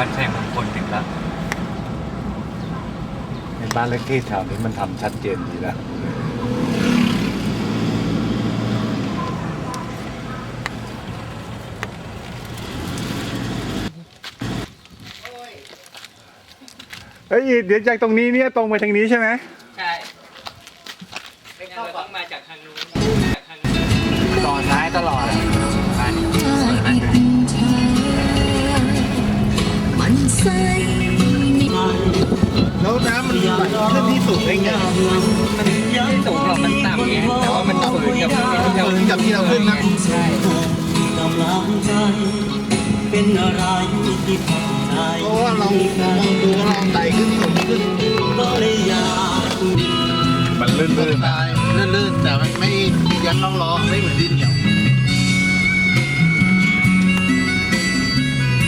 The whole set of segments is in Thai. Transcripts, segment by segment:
วัดชัยมงคลถึงแล้วในบ้านเล็กที่แถวนี้มันทำชัดเจนดีแล้วเฮ้ยเดี๋ยวจากตรงนี้เนี่ยตรงไปทางนี้ใช่ไหม สูงได้ไงมันสูงหรอกมันต่ำไงแต่ว่ามันฝืนกับที่เราเหมือนกับที่เราขึ้นนะใช่กำลังใจเป็นอะไรที่พอใจเพราะว่าเรามองดูว่าเราไต่ขึ้นสูงขึ้นก็เลยอยากมันลื่นตายลื่นๆแต่มันไม่ยันล่องล้อไม่เหมือนดินเหนียว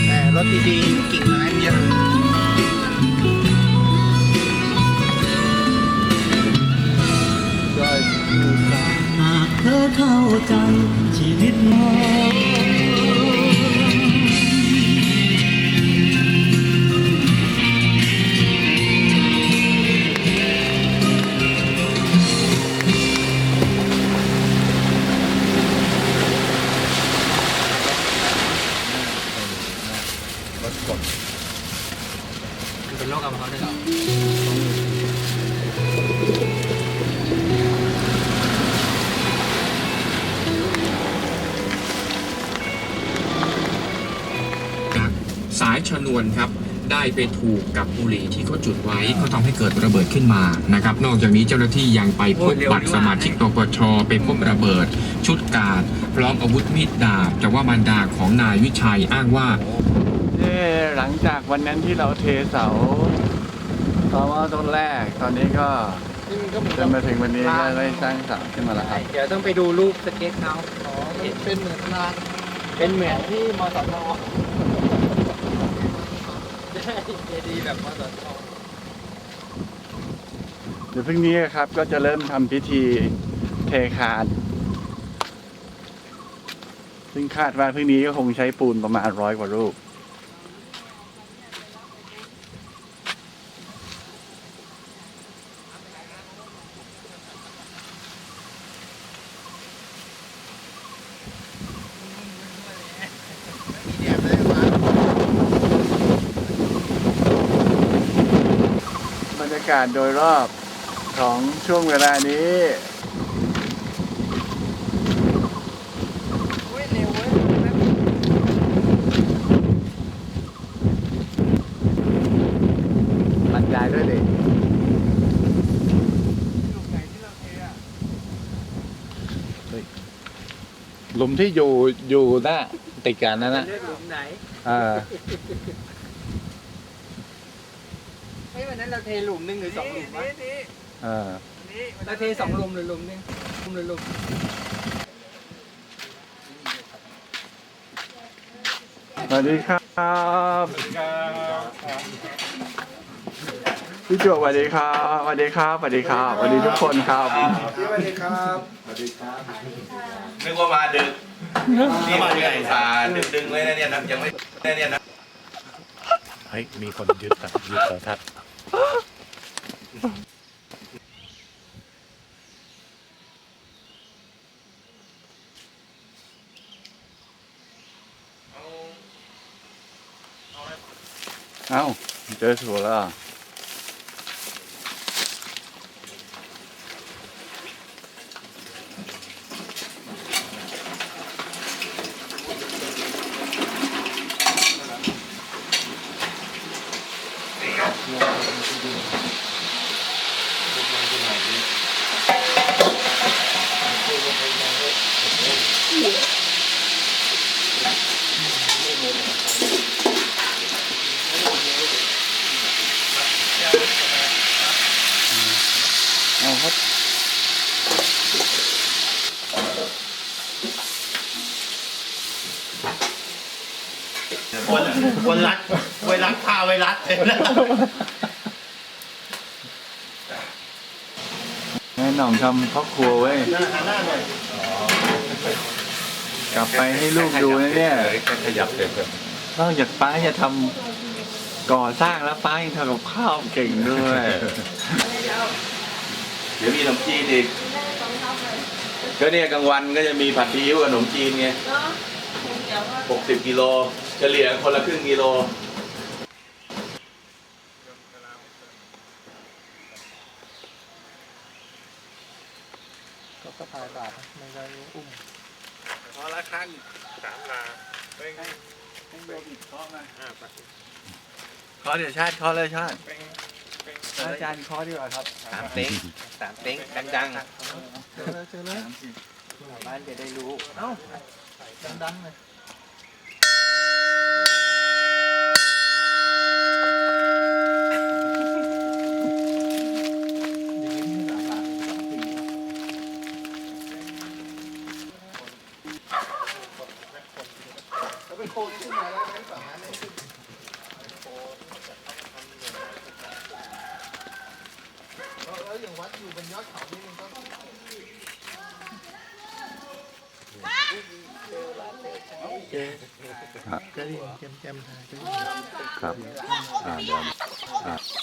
แต่รถดีๆกิ่งไม้เยอะ เข้าใจชีวิตน้อง ชนวนครับได้ไปถูกกับบุหรี่ที่เขาจุดไว้ก็ทำให้เกิดระเบิดขึ้นมานะครับ นอกจากนี้เจ้าหน้าที่ยังไปพบบัตรสมาชิกนปชไปพบระเบิด ชุดการดพร้อมอาวุธมีดดาบแต่ว่ามารดาของนายวิชัยอ้างว่าๆเอ๊ะหลังจากวันนั้นที่เราเทเสาตอนว่าต้นแรกตอนนี้ก็นี่มันก็เหมือนจกับนมาถึงวันนี้ก็ได้สร้างเสาขึ้นมาแล้วครับเดี๋ยวต้องไปดูรูปสเก็ตเขาเป็นเหมือนลานเป็นเหมือนที่มสทใช่ เจดีย์แบบมสทเดี๋ยวพรุ่งนี้ครับก็จะเริ่มทำพิธีเทคานซึ่งคาดว่าพรุ่งนี้ก็คงใช้ปูนประมาณร้อยกว่ารูป มีแดดเลยมา บรรยากาศโดยรอบของช่วงเวลานี้บรรยายด้วยดิหลุมที่อยู่อยู่หน้าติดกันนั่นนะเลือกหลุมไหนอ่าเฮ้ยวั นั้นเราเทหลุมหนึ่งหรือสองหลุมวะอ่าเราเทสองหลุมหรือหลุมหนึ่งหลุมหรือหลุมสวัสดีครับพี่จวบสวัสดีครับสวัสดีครับสวัสดีครับสวัสดีทุกคนครับสวัสดีครับนึกว่ามาดึกนี่มาใหญ่สาดึกดึงเลยนะเนี่ยนะยังไม่เนี่ยนะเฮ้ยมีคนยึดอะยึดโทรทัศน์ เอ้าเจอถั่วแล้วเหรอ เอาครับ วันวันรัดไวรัสพาไวรัสเลยนะ แม่หน่องทำพ่อครัวเว้ยหน้าหน้าหน่อยกลับไปให้ลูกดูนะเนี่ยขยับเสร็จนอกจากป้าจะทก่อสร้างแล้วป้ายังทำกับข้าวเก่งด้วย เดี๋ยวมีขนมจีนอีกก็เนี่ยกลางวันก็จะมีผัดซีอิ๊วกับขนมจีนไงหกสิบกิโลเฉลี่ยคนละครึ่งกิโล พอละครั้งสามลาเป็นไงเป็นโยบิเคาะมาเคาะเดี๋ยวชาติเคาะเลยชาติอาจารย์เคาะดีกว่าครับสามเต็งสามเต็งดังเจอเลยเจอเลยๆบ้านจะได้รู้ เอ้าดังๆเลย ครับอ่าเดี๋ยว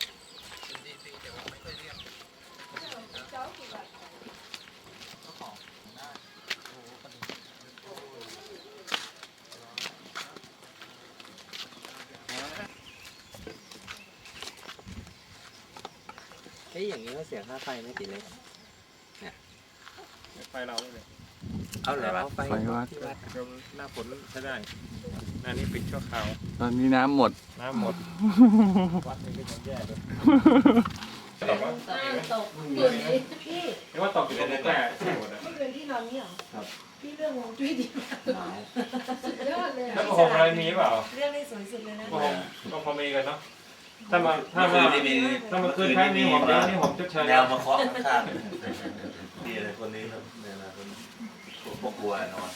ฮ้ยอย่างนี้ก็เสียค่าไฟไม่ติดเลยไฟเราเลยเอาเหรอเอาไฟไฟวัด เดี๋ยวหน้าฝนใช้ได้ หน้านี้ปิดชั่วคราวตอนนี้น้ำหมด น้ำหมด วัดนี้ก็จะแย่เลยตกเมื่อคืนพี่เรียกว่าตกอยู่ในแต่ที่หมดอะเมื่อคืนพี่นอนนี่เหรอพี่เรื่องวงจุ้ยดีมากสุดยอดเลยอะแล้วก็หงอะไรมีเปล่า เรื่องนี้สวยสุดเลยนะก็หงก็พอมีกันเนาะถ้ามาถ้ามาเมื่อคืนนี่มีถ้ามาคืนครั้งนี้หอมเยอะนี่หอมชดเชยแนวมาเคาะข้างๆนี่เลยคนนี้ครับเนี่ยนะคนพวกกลัวนอน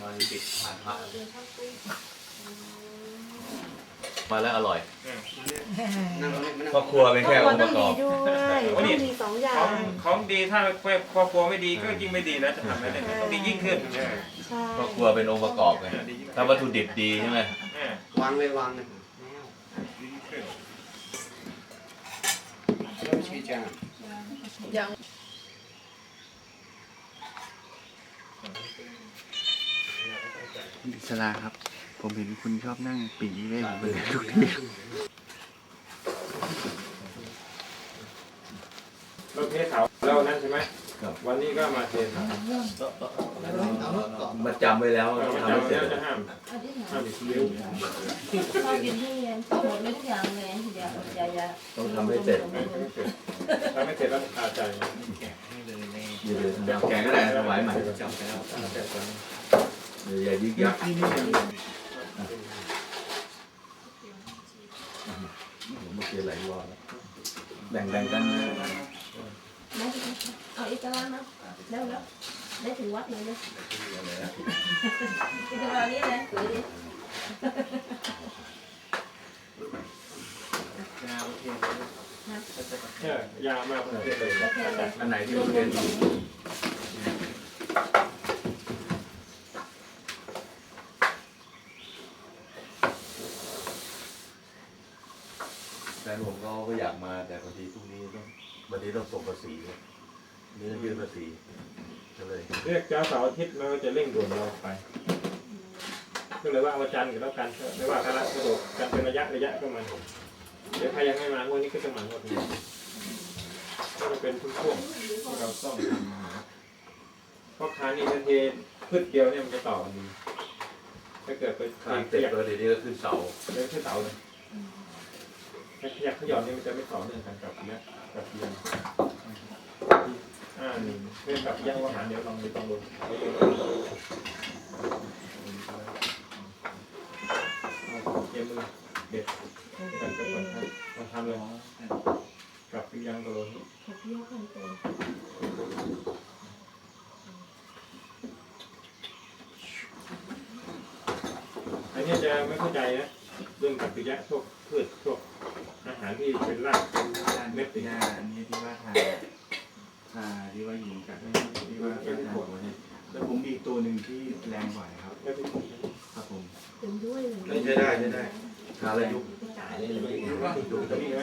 นอนติดผ่านพระมาแล้วอร่อยครอบครัวเป็นแค่องค์ประกอบด้วยต้องมีสองอย่าของง ของดีถ้าครอบครัวไม่ดีก็ยิ่งไม่ดีนะจะทำไม่ได้ต้องดียิ่งขึ้นใช่ครอบครัวเป็นองค์ประกอบไงถ้าวัตถุดิบดีใช่ไหมเนี่ยวางเลยวางเลยดียิ่งขึ้น คุณอิสลาครับ ผมเห็นคุณชอบนั่งปีเว้ยบนทุกที่เราเทเสาแล้วนั่นใช่ไหมวันนี้ก็มาเทเสามาจำไว้แล้วเราทำให้เสร็จจะห้ามห้ามเลี้ยวชอบกินทุเรียนหมดไม่ทุกอย่างเลยเดี๋ยวอย่าอย่าต้องทำให้เสร็จถ้าไม่เสร็จแล้วคาใจอย่าเลยแบบแกงก็ได้ถวายใหม่ อย่ายึกยักผมมาเกียร์หลายรอบแล้วแบ่งๆกันเอาอีกตารางนะเร็วแล้วได้ถึงวัดเลยเลยอีกตารางนี้เลยสวยดีเนี่ยยาวมากเลยอันไหนที่มันเป็นแฟนผมเขาก็อยากมาแต่พอดีพรุ่งนี้ต้องวันนี้ต้องส่งภาษีเลยนี่ต้องยื่น ภาษีก็เลยเรียกเจ้าเสาร์อาทิตย์มันก็จะเร่งด่วนเราไป ก็เลยว่าวันจันทร์กันแล้วกันไม่ว่าคณะกระโดดกันเป็นระยะระยะก็มาเดี๋ยวใครยังไม่มางวันนี้ก็จะมาหมดเลยก็จะเป็นทุกช่วงที่เราต้องทำเพราะค้านี่ทันทีพืชเดียวเนี่ยมันจะต่อกันดีถ้าเกิดไปทางเสร็จแล้วเดี๋ยวนี้ก็ขึ้นเสาเดินขึ้นเสาเลยถ้าขยับขย่อนนี่มันจะไม่ต่อเนื่องกันกับเนี้ยกับเอียง อ่านี่เรื่องกับเอียงว่าหารเดี๋ยวลองดูต้องดูเอาเอียมือเด็ดกันไปก่อนครับลองทำเลยกับเอียงตัวนี้ขอบพี่ยกขั้นตอนอันนี้จะไม่เข้าใจนะเรื่องกับปิยะพวกพืชพวกอาหารที่เป็นรากเป็นเม็ดติดยาอันนี้ที่ว่าทา ทาที่ว่าหญิงกับที่ว่าทาแล้วผมมีอีกตัวหนึ่งที่แรงกว่าครับไม่เป็นผลครับผมเต็มด้วยเลยไม่ใช่ได้ใช่ได้ทาอะไรยุบจ่ายเลยเลยดูตัวนี้ไหม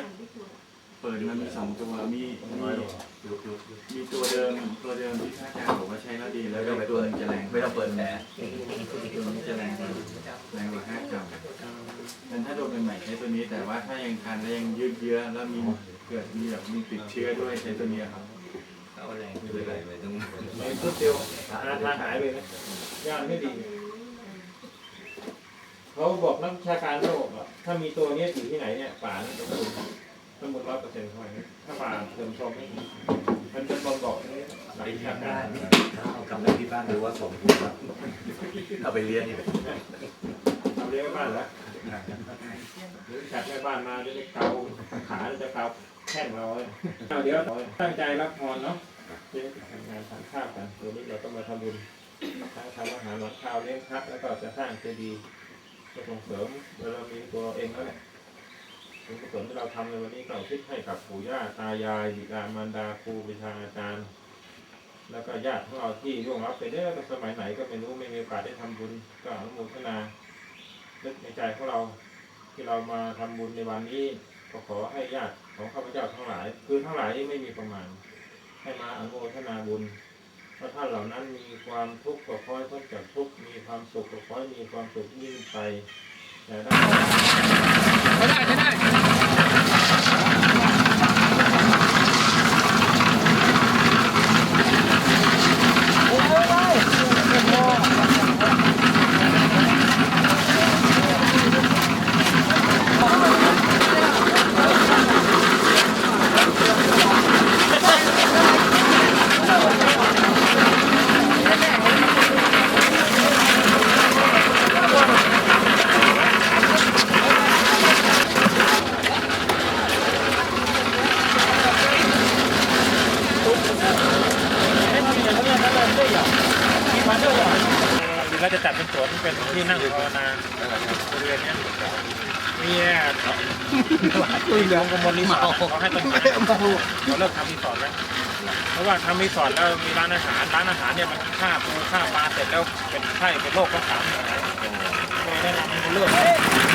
เปิดมามีสองตัวมีมีมีตัวเดิมตัวเดิมที่ท่าอาจารย์บอกว่าใช้แล้วดีแล้วก็อีตัวนึงจะแรงไม่ต้องเปิดแผลตัวนี้จะแรงแรงกว่าห้ากรัมงั้นถ้าโดนเป็นใหม่ใช้ตัวนี้แต่ว่าถ้ายังคันแล้วยังยืดเยื้อแล้วมีเกิดมีแบบมีติดเชื้อด้วยใช้ตัวนี้ครับ เอาแรงคืออะไรไปตรงในชุดเดียวอาทาหายเลยนะยานไม่ดี เขาบอกนักชาการเขาบอกว่าถ้ามีตัวนี้อยู่ที่ไหนเนี่ยป่านี่ยต้องคุณสมุดร้อยเปอร์เซ็นต์เข้าไปถ้าป่าเติมชมไม่มีมันจะบ่งบอกนี้หลักชาการเอากลับไปที่บ้านหรือว่าส่งคุณครับเอาไปเลี้ยงนี่ทำเลี้ยงไว้บ้านแล้วหรือจัดแม่บ้านมาจะได้เกาขาจะเกาแข้งเราเลยเอาเดี๋ยวตั้งใจรับพรเนาะ เดี๋ยวทำงานทานข้าวกันตัวนี้เราต้องมาทำบุญทั้งทำอาหารหลังข้าวเลี้ยงพระแล้วก็จะสร้างเจดีย์จะส่งเสริมเรามีตัวเองแล้วแหละบุญกุศลที่เราทำในวันนี้ก็อุทิศให้กับปู่ย่าตายายบิดามารดาครูวิชาอาจารย์ แล้วก็ญาติของเราที่ร่วงรับไปเด้อสมัยไหนก็ไม่รู้ไม่มีโอกาสได้ทำบุญก็อนุโมทนานึกในใจของเราที่เรามาทำบุญในวันนี้ก็ขอให้ญาติของข้าพเจ้าทั้งหลาย คือทั้งหลายนี่ไม่มีประมาณ ให้มาอนุโมทนาบุญพราะท่านเหล่านั้นมีความทุกข์ก็คอให้พ้นจากทุกข์มีความสุขก็คอยมีความสุขยิ่งไปอย่าได้ได้จะจัดเป็นสวนเป็นที่นั่งภาวนาบริเวณนี้มีคุยเรื่องกมลรีสอร์ทเขาให้ต้นไม้เขาเลิกทำรีสอร์ท แล้วเพราะว่าทำรีสอร์ทแล้วมีร้านอาหารร้านอาหารเนี่ยมันฆ่าปูฆ่าปลาเสร็จแล้วเป็นไข้เป็นโรคก็สามเลยแนะนำให้เลิก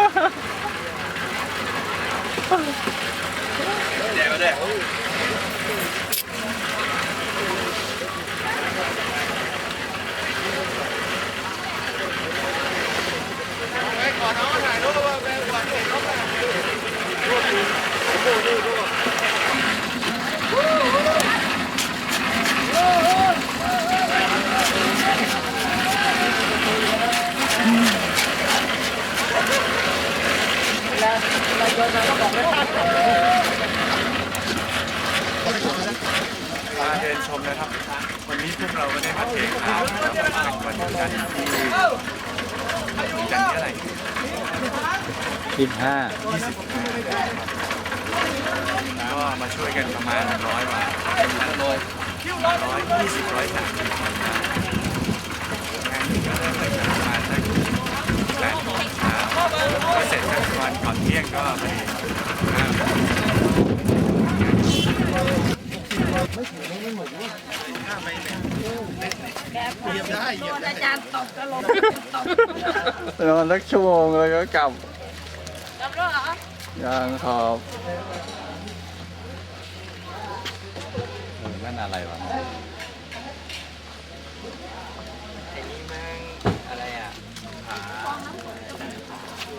มาเดินชมนะครับ วันนี้พวกเราก็ได้มาเทน้ำวันจันทร์ที่จันทร์ที่อะไรสิบห้าก็มาช่วยกันประมาณร้อยบาทร้อยร้อยยี่สิบร้อยสามสิบคนงานก็เริ่มตั้งแต่ประมาณสักแปดโมงเช้าก็เสร็จสักประมาณก่อนเที่ยงก็ไปห้าโมง โดนอาจารย์ตบก็ลงตบนอนสักชั่วโมงเลยก็กลับกลับแล้วเหรอยังขอบนั่นอะไรวะ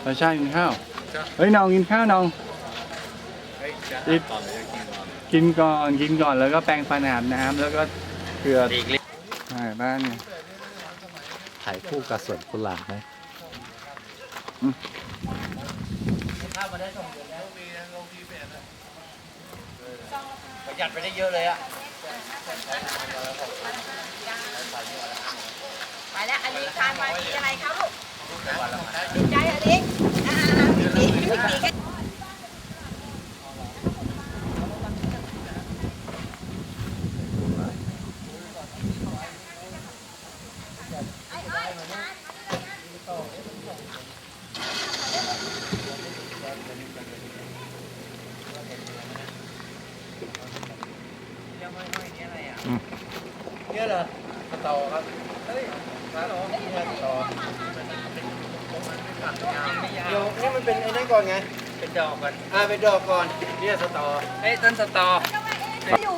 ไมาชากินข้าว เฮ้ยน้องกินข้าวน้องกิน กินก่อนกินก่อนแล้วก็แปรงฟันอาบน้ำแล้วก็เกลือใช่บ้านเนี่ยถ่ายคู่กับสวนกุหลาบไหมประหยัดไปได้เยอะเลยอะไปแล้วอลิทานมาทีอะไรครับลูกดีใจอลิอ่าพี่ปีพี่ปีก็ เนี่ยเหรอสตอครับเฮ้ยฮัลโหลเนี่ยสตอเดี๋ยวนี่มันเป็นไอ้นั่นก่อนไง เป็นด อกก่อนอ่าเป็นดอกก่อนเนี่ยสตอเอ้ยต้นสตอ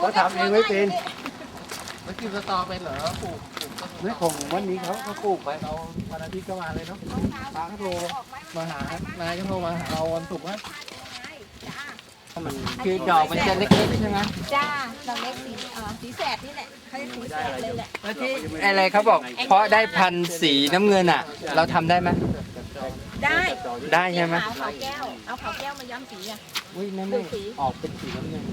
เขาทำเองไม่เป็นไม่กินสตอเป็นเหรอปลูกไม่ของวันนี้เขาเขาปลูกไปเราวันอาทิตย์ก็มาเลยเนาะป้าก็โทรมาหานายก็โทรมาหาเราวันศุกร์นะคือดอกมันจะเล็กๆใช่ไหมจ้าดอกเล็กสีเอ่อสีแสดนี่แหละเขาเรียกสีแสดเลยแหละแล้วที่อะไรเขาบอก เพราะได้พันธุ์สีน้ำเงินอะ เราทำได้ไหม ได้ได้ใช่ไหม ขาวขาวแก้ว เอาขาวแก้วมาย้อมสีอะ อุ้ยไม่ไม่ออกเป็นสีน้ำเงิน